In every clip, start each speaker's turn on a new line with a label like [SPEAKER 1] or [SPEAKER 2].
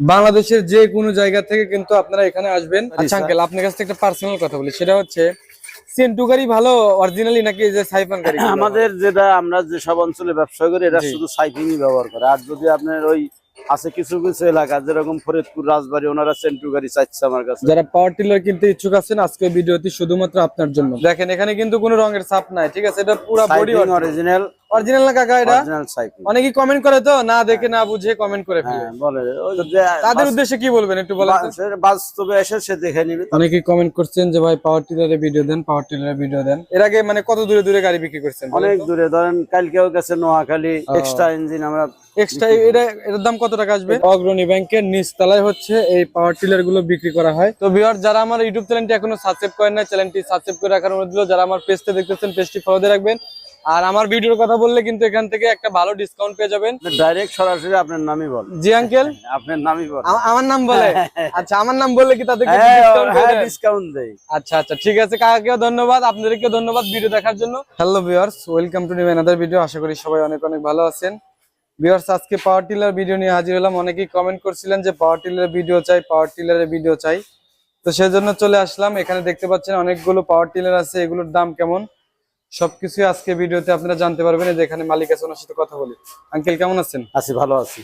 [SPEAKER 1] বাংলাদেশের যে কোনো জায়গা থেকে কিন্তু আপনারা এখানে আসবেন। আচ্ছা। আঙ্কেল আপনার কাছে একটা পার্সোনাল কথা বলি। সেটা হচ্ছে সেন্টু গাড়ি ভালো অরিজিনালি নাকি যে সাইফান গাড়ি
[SPEAKER 2] আমাদের যেটা আমরা যে সব অঞ্চলে ব্যবসা করি এটা শুধু সাইফিংই ব্যবহার করে। আর যদি আপনার ওই আছে কিছু কিছু এলাকা যেরকম ফরিদপুর রাজবাড়ি ওনারা সেন্টু গাড়ি চাইছে আমার কাছে।
[SPEAKER 1] যারা পাওয়ার টিলার কিনতে ইচ্ছুক আছেন আজকে ভিডিওটি শুধুমাত্র আপনার জন্য। দেখেন এখানে কিন্তু কোনো রঙের ছাপ নাই ঠিক আছে? এটা পুরো বডি
[SPEAKER 2] অরিজিনাল
[SPEAKER 1] অরিজিনাল না কাকা এটা?
[SPEAKER 2] অরিজিনাল সাইফিং
[SPEAKER 1] অনেকেই কমেন্ট করে তো? না দেখে না বুঝে কমেন্ট করে ফেলে।
[SPEAKER 2] হ্যাঁ বলে
[SPEAKER 1] তাদের উদ্দেশ্যে কি বলবেন একটু বলেন?
[SPEAKER 2] বাস্তবে এসে সে দেখে নিবে।
[SPEAKER 1] অনেকেই কমেন্ট করছেন যে ভাই পাওয়ার টিলারের ভিডিও দেন পাওয়ার টিলারের ভিডিও দেন। এর আগে মানে কত দূরে দূরে গাড়ি বিক্রি করছেন
[SPEAKER 2] অনেক দূরে ধরেন কালকেও গেছে নোয়াখালী এক্সট্রা ইঞ্জিন আমরা
[SPEAKER 1] এক্সট্রা এটা এটার দাম কত টাকা আসবে? অগ্রণী ব্যাংকের নিচতলায় হচ্ছে এই পাওয়ার টিলারগুলো বিক্রি করা হয়। তো ভিউয়ার যারা আমার ইউটিউব চ্যানেলটি এখনও সাবস্ক্রাইব করেন না চ্যানেলটি সাবস্ক্রাইব করে রাখার অনুরোধ। যারা আমার পেজটা দেখতেছেন পেজটি ফলো দিয়ে রাখবেন। আর আমার ভিডিওর কথা বললে কিন্তু এখান থেকে একটা ভালো ডিসকাউন্ট পেয়ে যাবেন।
[SPEAKER 2] ডাইরেক্ট সরাসরি আপনার নামই বল।
[SPEAKER 1] জি আঙ্কেল
[SPEAKER 2] আপনার নামই বল।
[SPEAKER 1] আমার নাম বলে? আচ্ছা আমার নাম বললে কি তাদেরকে
[SPEAKER 2] হ্যাঁ
[SPEAKER 1] ডিসকাউন্ট
[SPEAKER 2] হ্যাঁ ডিসকাউন্ট দেই।
[SPEAKER 1] আচ্ছা আচ্ছা ঠিক আছে কাকাকেও ধন্যবাদ আপনাদেরকে ধন্যবাদ ভিডিও দেখার জন্য। Hello viewers welcome to new another video আশা করি সবাই অনেক অনেক ভালো আছেন। ভিউয়ার্স আজকে পাওয়ার টিলার ভিডিও নিয়ে হাজির হলাম। অনেকেই কমেন্ট করছিলেন যে পাওয়ার টিলারের ভিডিও চাই পাওয়ার টিলারের ভিডিও চাই। তো সেজন্য চলে আসলাম। এখানে দেখতে পাচ্ছেন অনেকগুলো পাওয়ার টিলার আছে। এগুলোর দাম কেমন? সবকিছু আজকে ভিডিওতে আপনারা জানতে পারবেন এই যে এখানে মালিক আছে ওনার সাথে কথা বলি। আঙ্কেল কেমন আছেন?
[SPEAKER 2] আছি ভালো আছি।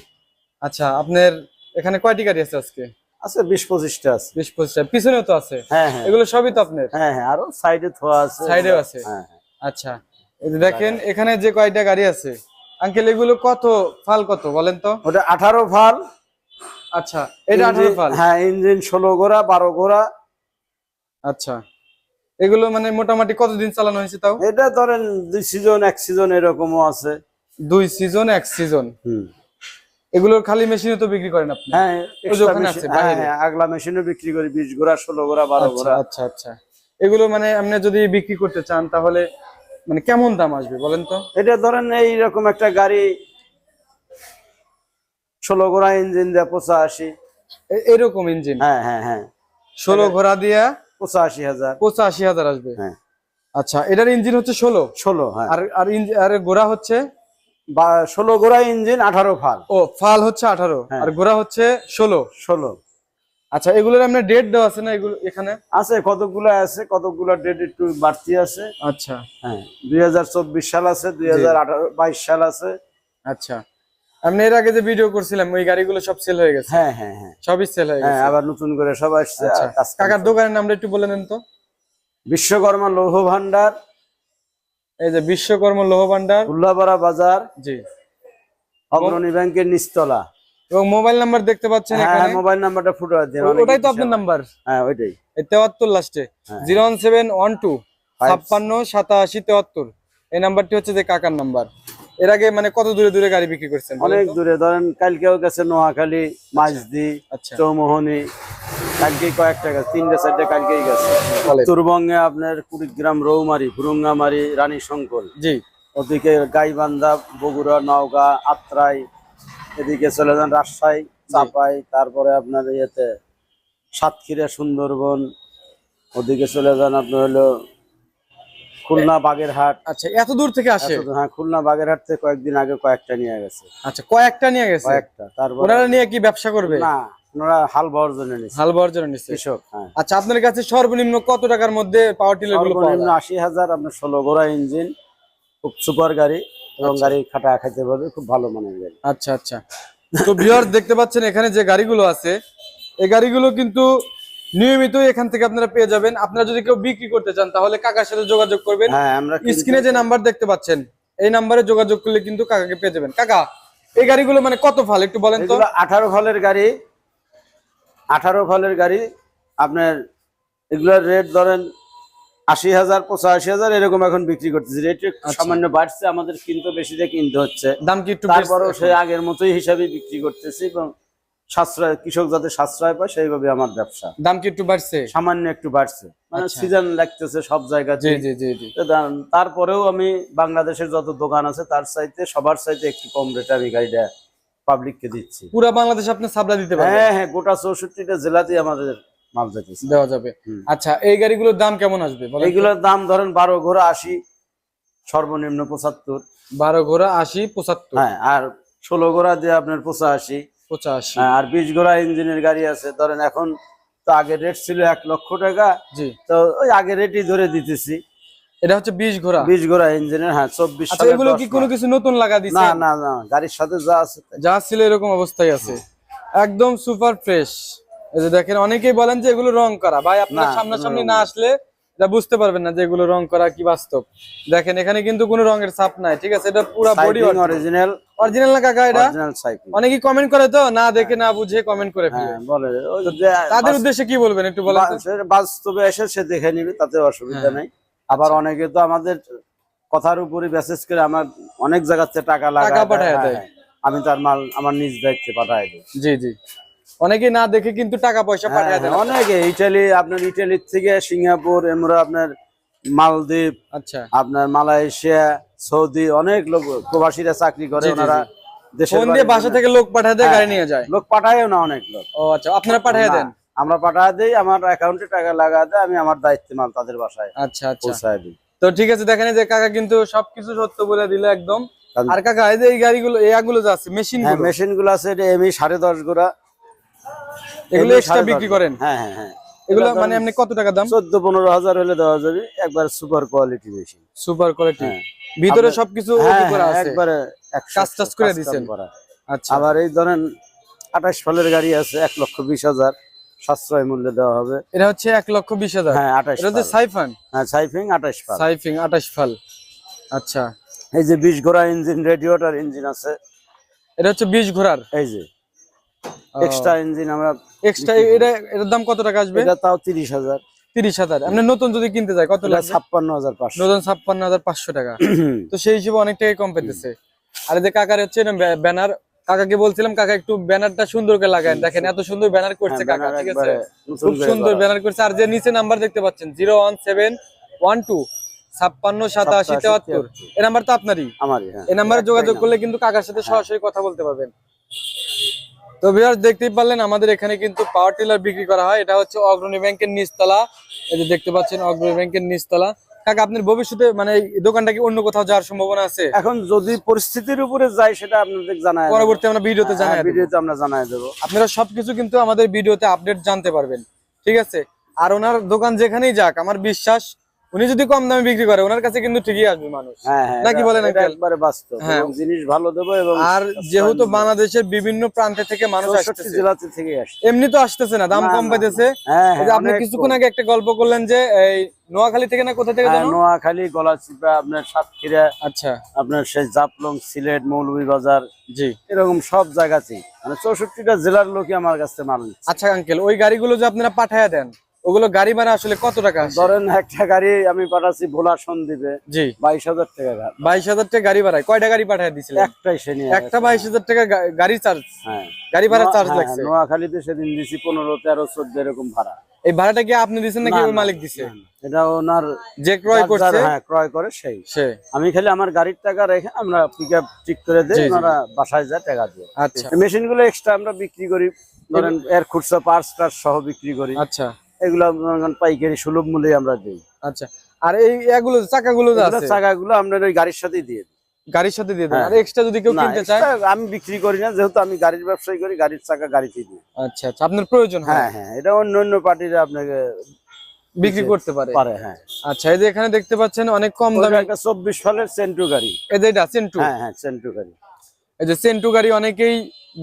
[SPEAKER 1] আচ্ছা আপনার এখানে কয়টি গাড়ি আছে আজকে?
[SPEAKER 2] আছে বিশ পঁচিশটা আছে।
[SPEAKER 1] বিশ পঁচিশটা পিছনেও তো আছে।
[SPEAKER 2] হ্যাঁ হ্যাঁ।
[SPEAKER 1] এগুলো সবই তো আপনার?
[SPEAKER 2] হ্যাঁ হ্যাঁ আরও সাইডে থোয়া আছে।
[SPEAKER 1] সাইডেও আছে?
[SPEAKER 2] হ্যাঁ হ্যাঁ।
[SPEAKER 1] আচ্ছা দেখেন এখানে যে কয়টা গাড়ি আছে? আঙ্কেল এগুলো কত ফাল কত বলেন তো?
[SPEAKER 2] ওটা আঠারো ফাল।
[SPEAKER 1] আচ্ছা এটা আঠারো ফাল?
[SPEAKER 2] হ্যাঁ ইঞ্জিন ষোলো ঘোড়া বারো ঘোড়া।
[SPEAKER 1] আচ্ছা। এগুলো মানে মোটামুটি কতদিন চালানো হয়েছে তাও?
[SPEAKER 2] এটা ধরেন দুই সিজন এক সিজন এরকমও আছে।
[SPEAKER 1] দুই সিজন এক সিজন এগুলোর খালি মেশিনে তো বিক্রি করেন আপনি?
[SPEAKER 2] হ্যাঁ হ্যাঁ, হ্যাঁ, আগলা মেশিনে বিক্রি করি বিশ ঘোড়া ষোলো ঘোড়া বারো
[SPEAKER 1] আচ্ছা
[SPEAKER 2] ঘোড়া।
[SPEAKER 1] আচ্ছা আচ্ছা। এগুলো মানে আপনি যদি বিক্রি করতে চান তাহলে মানে কেমন দাম আসবে বলেন তো?
[SPEAKER 2] এটা ধরেন এইরকম একটা গাড়ি ষোলো ঘোড়া ইঞ্জিন দেয় পঁচাশি।
[SPEAKER 1] এরকম ইঞ্জিন
[SPEAKER 2] হ্যাঁ হ্যাঁ হ্যাঁ।
[SPEAKER 1] ষোলো ঘোড়া দিয়া
[SPEAKER 2] পঁচাশি হাজার।
[SPEAKER 1] পঁচাশি হাজার আসবে।
[SPEAKER 2] হ্যাঁ।
[SPEAKER 1] আচ্ছা এটার ইঞ্জিন হচ্ছে ষোলো?
[SPEAKER 2] ষোলো হ্যাঁ।
[SPEAKER 1] আর আর আর ঘোড়া হচ্ছে?
[SPEAKER 2] বা ষোলো ঘোড়া ইঞ্জিন আঠারো ফাল।
[SPEAKER 1] ও ফাল হচ্ছে আঠারো
[SPEAKER 2] হ্যাঁ।
[SPEAKER 1] আর গোড়া হচ্ছে ষোলো?
[SPEAKER 2] ষোলো।
[SPEAKER 1] আচ্ছা এগুলোর আপনার ডেট দেওয়া আছে না এগুলো এখানে?
[SPEAKER 2] আছে কতগুলো আছে কতগুলো ডেট একটু বাড়তি আছে।
[SPEAKER 1] আচ্ছা।
[SPEAKER 2] হ্যাঁ দুই হাজার চব্বিশ সাল আছে দুই হাজার আঠারো বাইশ সাল আছে।
[SPEAKER 1] আচ্ছা। আপনি এর আগে যে ভিডিও করছিলাম ওই গাড়িগুলো সব সেল হয়ে গেছে।
[SPEAKER 2] হ্যাঁ হ্যাঁ হ্যাঁ।
[SPEAKER 1] সবই সেল হয়ে
[SPEAKER 2] হ্যাঁ
[SPEAKER 1] গেছে।
[SPEAKER 2] আবার নতুন করে সব আসছে
[SPEAKER 1] আচ্ছা। কাকার দোকানের নামটা একটু বলে দেন তো।
[SPEAKER 2] বিশ্বকর্মা লৌহ ভান্ডার
[SPEAKER 1] এই যে বিশ্বকর্মা লোহ ভান্ডার
[SPEAKER 2] উল্লাপাড়া বাজার।
[SPEAKER 1] জি।
[SPEAKER 2] অগ্রণী ব্যাংকের নিচতলা।
[SPEAKER 1] এবং মোবাইল নাম্বার দেখতে পাচ্ছেন
[SPEAKER 2] হ্যাঁ
[SPEAKER 1] এখানে।
[SPEAKER 2] মোবাইল নাম্বারটা ফুটো
[SPEAKER 1] আছে ওটাই তো আপনার নাম্বার?
[SPEAKER 2] হ্যাঁ ওইটাই।
[SPEAKER 1] তেহাত্তর লাস্টে
[SPEAKER 2] হ্যাঁ।
[SPEAKER 1] Zero one seven one two
[SPEAKER 2] Five-
[SPEAKER 1] ছাপ্পান্ন সাতাশি তেহাত্তর। এই নাম্বারটি হচ্ছে যে কাকার নাম্বার। এর আগে মানে কত দূরে দূরে গাড়ি বিক্রি করছেন
[SPEAKER 2] অনেক দূরে ধরেন কালকেও গেছে নোয়াখালী মাঝদি
[SPEAKER 1] আচ্ছা।
[SPEAKER 2] চৌমোহনী কালকে কয়েকটা গেছে তিনটা চারটে কালকেই গেছে। উত্তরবঙ্গে আপনার কুড়িগ্রাম রৌমারি ভুরুঙ্গামারি রানী শঙ্কর
[SPEAKER 1] জি।
[SPEAKER 2] ওদিকে গাইবান্ধা বগুড়া নওগাঁ আত্রাই এদিকে চলে যান রাজশাহী চাপাই তারপরে আপনার ইয়েতে সাতক্ষীরা সুন্দরবন ওদিকে চলে যান আপনার হলো খুলনা বাগেরহাট।
[SPEAKER 1] আচ্ছা এত দূর থেকে আসে?
[SPEAKER 2] হ্যাঁ খুলনা বাগেরহাট থেকে কয়েকদিন আগে কয়েকটা নিয়ে গেছে।
[SPEAKER 1] আচ্ছা কয়েকটা নিয়ে গেছে?
[SPEAKER 2] কয়েকটা তারপরে
[SPEAKER 1] ওনারা নিয়ে কি ব্যবসা করবে?
[SPEAKER 2] না ওনারা হাল বহর জন্য নিচ্ছে
[SPEAKER 1] হাল নিচ্ছে
[SPEAKER 2] কৃষক হ্যাঁ।
[SPEAKER 1] আচ্ছা আপনার কাছে সর্বনিম্ন কত টাকার মধ্যে পাওয়ার টিলারগুলো পাওয়া যায়?
[SPEAKER 2] আশি হাজার আপনার ঘোড়া ইঞ্জিন খুব সুপার গাড়ি এবং গাড়ি খাটা খাইতে পারবে খুব ভালো মানের গাড়ি।
[SPEAKER 1] আচ্ছা আচ্ছা। তো ভিউয়ার দেখতে পাচ্ছেন এখানে যে গাড়িগুলো আছে এই গাড়িগুলো কিন্তু নিয়মিতই এখান থেকে আপনারা পেয়ে যাবেন। আপনারা যদি কেউ বিক্রি করতে চান তাহলে কাকার সাথে যোগাযোগ করবেন।
[SPEAKER 2] হ্যাঁ
[SPEAKER 1] স্ক্রিনে যে নাম্বার দেখতে পাচ্ছেন এই নাম্বারে যোগাযোগ করলে কিন্তু কাকাকে পেয়ে যাবেন। কাকা এই গাড়িগুলো মানে কত ফাল একটু বলেন তো?
[SPEAKER 2] আঠারো ফলের গাড়ি। আঠারো ফলের গাড়ি। আপনার এগুলোর রেট ধরেন আশি হাজার পঁচাশি হাজার এরকম এখন বিক্রি করতেছে। রেট সামান্য বাড়ছে আমাদের কিনতে বেশি দিয়ে কিনতে হচ্ছে।
[SPEAKER 1] দাম কি একটু
[SPEAKER 2] তারপরেও সে আগের মতোই হিসাবে বিক্রি করতেছি এবং সাশ্রয় কৃষক যাতে সাশ্রয় পায় সেইভাবে আমার ব্যবসা।
[SPEAKER 1] দাম কি একটু বাড়ছে?
[SPEAKER 2] সামান্য একটু বাড়ছে। মানে
[SPEAKER 1] আচ্ছা।
[SPEAKER 2] সিজন লাগতেছে সব জায়গাতে
[SPEAKER 1] জি জি জি জি।
[SPEAKER 2] তারপরেও আমি বাংলাদেশের যত দোকান আছে তার চাইতে সবার চাইতে একটু কম রেটে আমি গাড়িটা পাবলিককে দিচ্ছি।
[SPEAKER 1] পুরা বাংলাদেশ আপনি সাবলা দিতে পারবেন?
[SPEAKER 2] হ্যাঁ হ্যাঁ গোটা চৌষট্টিটা জেলাতেই আমাদের মাল যেতেছে
[SPEAKER 1] দেওয়া যাবে। আচ্ছা এই গাড়িগুলোর দাম কেমন আসবে?
[SPEAKER 2] এইগুলোর দাম ধরেন বারো ঘোড়া আশি সর্বনিম্ন পঁচাত্তর।
[SPEAKER 1] বারো ঘোড়া আশি পঁচাত্তর।
[SPEAKER 2] হ্যাঁ আর ষোলো ঘোড়া দিয়ে আপনার পঁচাশি
[SPEAKER 1] পঁচাশি।
[SPEAKER 2] হ্যাঁ, আর বিশ ঘোড়া ইঞ্জিনের গাড়ি আছে। ধরেন এখন তো আগে রেট ছিল এক লক্ষ টাকা।
[SPEAKER 1] জি।
[SPEAKER 2] তো ওই আগে রেটই ধরে দিতেছি।
[SPEAKER 1] এটা হচ্ছে বিশ ঘোড়া?
[SPEAKER 2] বিশ ঘোড়া ইঞ্জিনের হ্যাঁ চব্বিশ
[SPEAKER 1] আচ্ছা এগুলো কি কোনো কিছু নতুন লাগা দিছে?
[SPEAKER 2] না না না গাড়ির সাথে যা আছে
[SPEAKER 1] যা ছিল এরকম অবস্থায় আছে। একদম সুপার ফ্রেশ এই যে দেখেন অনেকেই বলেন যে এগুলো রং করা। ভাই আপনার সামনাসামনি না। আসলে এটা বুঝতে পারবেন না যে এগুলো রং করা কি বাস্তব। দেখেন এখানে কিন্তু কোনো রঙের ছাপ নাই ঠিক আছে? এটা পুরো বডি
[SPEAKER 2] অরিজিনাল
[SPEAKER 1] অরিজিনাল না কাকা এটা? অনেকেই কমেন্ট করে তো না দেখে না বুঝে কমেন্ট করে ফেলে।
[SPEAKER 2] হ্যাঁ বলে
[SPEAKER 1] তাদের উদ্দেশ্যে কি বলবেন একটু বলেন?
[SPEAKER 2] বাস্তবে এসে সে দেখে নিবে তাতে অসুবিধা
[SPEAKER 1] হ্যাঁ।
[SPEAKER 2] নেই। আবার অনেকে তো আমাদের কথার উপরে মেসেজ করে আমার অনেক জায়গাতে টাকা লাগা
[SPEAKER 1] টাকা পাঠায় দেয়।
[SPEAKER 2] আমি তার মাল আমার নিজ দায়িত্বে পাঠায় দিই।
[SPEAKER 1] জি জি। অনেকেই না দেখে কিন্তু টাকা পয়সা পাঠিয়ে দেন
[SPEAKER 2] হ্যাঁ, অনেকে ইটালি আপনার ইটালির থেকে সিঙ্গাপুর এমরা আপনার মালদ্বীপ
[SPEAKER 1] আচ্ছা।
[SPEAKER 2] আপনার মালয়েশিয়া সৌদি অনেক লোক প্রবাসীরা চাকরি করে ওনারা
[SPEAKER 1] ফোন দিয়ে বাসা থেকে লোক পাঠিয়ে দেয়
[SPEAKER 2] হ্যাঁ।
[SPEAKER 1] গাড়ি নিয়ে যায়।
[SPEAKER 2] লোক পাঠায়ও না অনেক লোক।
[SPEAKER 1] ও আচ্ছা আপনারা পাঠিয়ে দেন?
[SPEAKER 2] আমরা পাঠায় দিই আমার অ্যাকাউন্টে টাকা লাগা দেয় আমি আমার দায়িত্বে মাল তাদের বাসায়
[SPEAKER 1] আচ্ছা আচ্ছা।
[SPEAKER 2] পৌঁছায় দিই।
[SPEAKER 1] তো ঠিক আছে দেখেন যে কাকা কিন্তু সবকিছু সত্য বলে দিল একদম। আর কাকা এই যে এই গাড়িগুলো এগুলো যে আছে মেশিন
[SPEAKER 2] হ্যাঁ মেশিনগুলো আছে এটা সাড়ে দশ গোড়া।
[SPEAKER 1] এগুলো এক্সট্রা বিক্রি করেন?
[SPEAKER 2] হ্যাঁ হ্যাঁ হ্যাঁ।
[SPEAKER 1] এগুলো মানে এমনি কত টাকা দাম?
[SPEAKER 2] চোদ্দ পনেরো হাজার হলে দেওয়া যাবে। একবার super quality machine
[SPEAKER 1] super quality. ভিতরে সবকিছু
[SPEAKER 2] হ্যাঁ
[SPEAKER 1] করা
[SPEAKER 2] হ্যাঁ,
[SPEAKER 1] আছে।
[SPEAKER 2] একবারে
[SPEAKER 1] কাজ টাজ করে
[SPEAKER 2] কাজ
[SPEAKER 1] আচ্ছা।
[SPEAKER 2] আবার এই ধরেন আঠাশ ফলের গাড়ি আছে এক লক্ষ বিশ হাজার। সাশ্রয় মূল্যে দেওয়া হবে।
[SPEAKER 1] এটা হচ্ছে এক লক্ষ বিশ হাজার।
[SPEAKER 2] হ্যাঁ আঠাশ
[SPEAKER 1] এটা হচ্ছে সাইফান?
[SPEAKER 2] হ্যাঁ সাইফিং আঠাশ ফাল।
[SPEAKER 1] সাইফিং আঠাশ ফাল। আচ্ছা।
[SPEAKER 2] এই যে বিশ ঘোড়া ইঞ্জিন রেডিওটার ইঞ্জিন আছে।
[SPEAKER 1] এটা হচ্ছে বিশ ঘোড়ার।
[SPEAKER 2] এই যে। এক্সট্রা ইঞ্জিন আমরা
[SPEAKER 1] এক্সট্রা এটা এটার দাম কত টাকা আসবে?
[SPEAKER 2] এটা তাও তিরিশ হাজার।
[SPEAKER 1] তিরিশ হাজার। আপনি নতুন যদি কিনতে যায় কত লাগবে?
[SPEAKER 2] ছাপ্পান্ন হাজার পাঁচশো।
[SPEAKER 1] নতুন ছাপ্পান্ন হাজার পাঁচশো টাকা। তো সেই হিসেবে অনেক টাকাই কম পেতেছে। আর যে কাকার হচ্ছে ব্যানার। কাকাকে বলছিলাম কাকা একটু ব্যানারটা সুন্দর করে লাগায় দেখেন এত সুন্দর ব্যানার করছে
[SPEAKER 2] হ্যাঁ,
[SPEAKER 1] কাকা ঠিক আছে? খুব সুন্দর ব্যানার করছে। আর যে নিচে নাম্বার দেখতে পাচ্ছেন zero one seven one two ছাপ্পান্ন সাতাশি তেহাত্তর। এই নাম্বার তো আপনারই।
[SPEAKER 2] আমারই হ্যাঁ।
[SPEAKER 1] এই নাম্বারে যোগাযোগ করলে কিন্তু কাকার সাথে সরাসরি কথা বলতে পারবেন। তো ভিউয়ার্স দেখতেই পারলেন আমাদের এখানে কিন্তু পাওয়ার টিলার বিক্রি করা হয়। এটা হচ্ছে অগ্রণী ব্যাংকের নিচতলা। এই যে দেখতে পাচ্ছেন অগ্রণী ব্যাংকের নিচতলা। কাকা আপনার ভবিষ্যতে মানে দোকানটা কি অন্য কোথাও যাওয়ার সম্ভাবনা আছে?
[SPEAKER 2] এখন যদি পরিস্থিতির উপরে যায় সেটা আপনাদের জানায়
[SPEAKER 1] পরবর্তী আমরা ভিডিওতে জানাই দেব।
[SPEAKER 2] ভিডিওতে আমরা জানাই দেবো।
[SPEAKER 1] আপনারা সবকিছু কিন্তু আমাদের ভিডিওতে আপডেট জানতে পারবেন। ঠিক আছে? আর ওনার দোকান যেখানেই যাক আমার বিশ্বাস উনি যদি কম দামে বিক্রি করে ওনার কাছে কিন্তু ঠিকই আসবে মানুষ।
[SPEAKER 2] হ্যাঁ হ্যাঁ
[SPEAKER 1] নাকি বলেন
[SPEAKER 2] একবারে বাস্তব
[SPEAKER 1] হ্যাঁ।
[SPEAKER 2] জিনিস ভালো দেবো এবং
[SPEAKER 1] আর যেহেতু বাংলাদেশের বিভিন্ন প্রান্তে থেকে মানুষ আসতেছে।
[SPEAKER 2] জেলাতে থেকে
[SPEAKER 1] এমনি তো আসতেছে না দাম কম পাইতেছে। আপনি কিছুক্ষণ আগে একটা গল্প করলেন যে এই নোয়াখালী থেকে না কোথা থেকে
[SPEAKER 2] নোয়াখালী গলাচিপা আপনার সাতক্ষীরা
[SPEAKER 1] আচ্ছা।
[SPEAKER 2] আপনার সেই জাপলং সিলেট মৌলভীবাজার
[SPEAKER 1] জি।
[SPEAKER 2] এরকম সব জায়গাতেই। মানে চৌষট্টিটা জেলার লোকই আমার কাছে মাল
[SPEAKER 1] আচ্ছা আঙ্কেল ওই গাড়িগুলো যে আপনারা পাঠায় দেন ওগুলো গাড়ি ভাড়া আসলে কত টাকা?
[SPEAKER 2] ধরেন একটা গাড়ি আমি পাঠাচ্ছি ভোলা সন্দ্বীপে।
[SPEAKER 1] জি।
[SPEAKER 2] বাইশ হাজার টাকা।
[SPEAKER 1] বাইশ হাজার টাকা গাড়ি ভাড়ায়। কয়টা গাড়ি পাঠায় দিছিলেন?
[SPEAKER 2] একটাই সে
[SPEAKER 1] একটা বাইশ হাজার টাকা গাড়ি চার্জ।
[SPEAKER 2] হ্যাঁ।
[SPEAKER 1] গাড়ি ভাড়া চার্জ
[SPEAKER 2] হ্যাঁ,
[SPEAKER 1] লাগছে।
[SPEAKER 2] নোয়াখালীতে সেদিন দিছি পনেরো তেরো চোদ্দ এরকম ভাড়া।
[SPEAKER 1] এই ভাড়াটা কি আপনি দিচ্ছেন নাকি ওই মালিক দিছে?
[SPEAKER 2] না, না। এটা ওনার
[SPEAKER 1] যে ক্রয় করছে?
[SPEAKER 2] হ্যাঁ ক্রয় করে সেই।
[SPEAKER 1] সে।
[SPEAKER 2] আমি খালি আমার গাড়ির টাকা রেখে আমরা পিক আপ ঠিক করে দিই। ওনারা বাসায় যায় টাকা দিয়ে।
[SPEAKER 1] আচ্ছা।
[SPEAKER 2] মেশিনগুলো এক্সট্রা আমরা বিক্রি করি। ধরেন এর খুচরা পার্স টার্স সহ বিক্রি করি।
[SPEAKER 1] আচ্ছা।
[SPEAKER 2] এগুলো পাইকারি সুলভ মূল্যে আমরা দিই।
[SPEAKER 1] আচ্ছা আর এই এগুলো চাকাগুলো
[SPEAKER 2] চাকাগুলো আমরা ওই গাড়ির সাথেই দিয়ে দিই।
[SPEAKER 1] গাড়ির সাথে দিয়ে দেন?
[SPEAKER 2] হ্যাঁ।
[SPEAKER 1] আর এক্সট্রা যদি কেউ কিনতে চায়?
[SPEAKER 2] আমি বিক্রি করি না যেহেতু আমি গাড়ির ব্যবসায়ী করি গাড়ির চাকা গাড়িতে দিই।
[SPEAKER 1] আচ্ছা আচ্ছা আপনার প্রয়োজন হ্যাঁ।
[SPEAKER 2] হ্যাঁ এটা অন্য অন্য পার্টিরা আপনাকে
[SPEAKER 1] বিক্রি করতে পারে।
[SPEAKER 2] পারে হ্যাঁ।
[SPEAKER 1] আচ্ছা এই যে এখানে দেখতে পাচ্ছেন অনেক কম দামে
[SPEAKER 2] একটা চব্বিশ সালের সেন্টু গাড়ি।
[SPEAKER 1] এই যে এটা সেন্টু
[SPEAKER 2] হ্যাঁ হ্যাঁ সেন্টু গাড়ি।
[SPEAKER 1] এই যে সেন্টু গাড়ি অনেকেই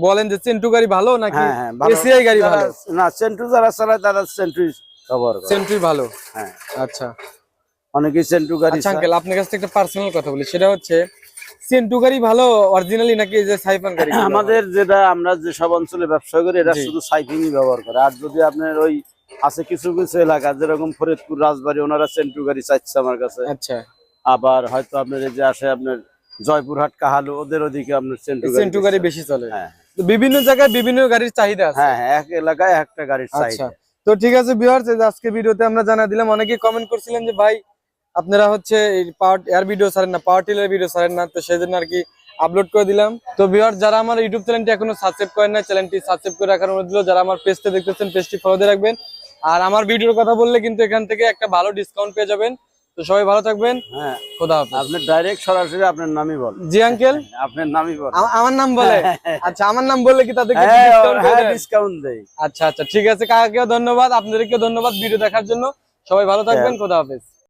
[SPEAKER 1] বলেন যে সেন্টু গাড়ি ভালো নাকি
[SPEAKER 2] হ্যাঁ হ্যাঁ
[SPEAKER 1] এসিআই গাড়ি ভালো?
[SPEAKER 2] না সেন্টু যারা চালায় তারা সেন্টু ব্যবহার করে।
[SPEAKER 1] সেন্টুই ভালো?
[SPEAKER 2] হ্যাঁ।
[SPEAKER 1] আচ্ছা।
[SPEAKER 2] অনেকেই সেন্টু গাড়ি
[SPEAKER 1] আচ্ছা আঙ্কেল আপনার কাছে একটা পার্সোনাল কথা বলি। সেটা হচ্ছে সেন্টু গাড়ি ভালো অরিজিনালি নাকি যে সাইফান গাড়ি
[SPEAKER 2] আমাদের যেটা আমরা যে সব অঞ্চলে ব্যবসা করি এটা শুধু সাইফিংই ব্যবহার করে। আর যদি আপনার ওই আছে কিছু কিছু এলাকা যেরকম ফরিদপুর রাজবাড়ি ওনারা সেন্টু গাড়ি চাইছে আমার কাছে।
[SPEAKER 1] আচ্ছা।
[SPEAKER 2] আবার হয়তো আপনার এই যে আসে আপনার জয়পুরহাট কাহালু ওদের ওদিকে আপনার সেন্টু গাড়ি
[SPEAKER 1] বেশি। চলে।
[SPEAKER 2] হ্যাঁ
[SPEAKER 1] তো বিভিন্ন জায়গায় বিভিন্ন গাড়ির চাহিদা আছে।
[SPEAKER 2] হ্যাঁ হ্যাঁ এক এলাকায় একটা গাড়ির
[SPEAKER 1] আচ্ছা।
[SPEAKER 2] চাহিদা।
[SPEAKER 1] তো ঠিক আছে ভিউয়ার্স আজকে ভিডিওতে আমরা জানা দিলাম অনেকে কমেন্ট করছিলেন যে ভাই আপনারা হচ্ছে পাওয়ার এয়ার ভিডিও ছাড়েন না পাওয়ার টিলার ভিডিও ছাড়েন না। তো সেই জন্য আর কি আপলোড করে দিলাম। তো ভিউয়ার্স যারা আমার ইউটিউব চ্যানেলটি এখনও সাবস্ক্রাইব করেন না চ্যানেলটি সাবস্ক্রাইব করে রাখার অনুরোধ দিল যারা আমার পেজটা দেখতেছেন পেজটি ফলো দিয়ে রাখবেন। আর আমার ভিডিওর কথা বললে কিন্তু এখান থেকে একটা ভালো ডিসকাউন্ট পেয়ে যাবেন। তো সবাই ভালো থাকবেন।
[SPEAKER 2] হ্যাঁ।
[SPEAKER 1] খোদা হাফেজ।
[SPEAKER 2] আপনি ডাইরেক্ট সরাসরি আপনার নামই বল।
[SPEAKER 1] জি আঙ্কেল
[SPEAKER 2] আপনার নামই বল।
[SPEAKER 1] আমার নাম বলে? আচ্ছা আমার নাম বললে কি তাদেরকে
[SPEAKER 2] হ্যাঁ
[SPEAKER 1] করে
[SPEAKER 2] হ্যাঁ? ডিসকাউন্ট দেয়
[SPEAKER 1] আচ্ছা আচ্ছা ঠিক আছে কাকাকেও ধন্যবাদ আপনাদেরকে ধন্যবাদ ভিডিও দেখার জন্য। সবাই ভালো থাকবেন খোদা হাফেজ।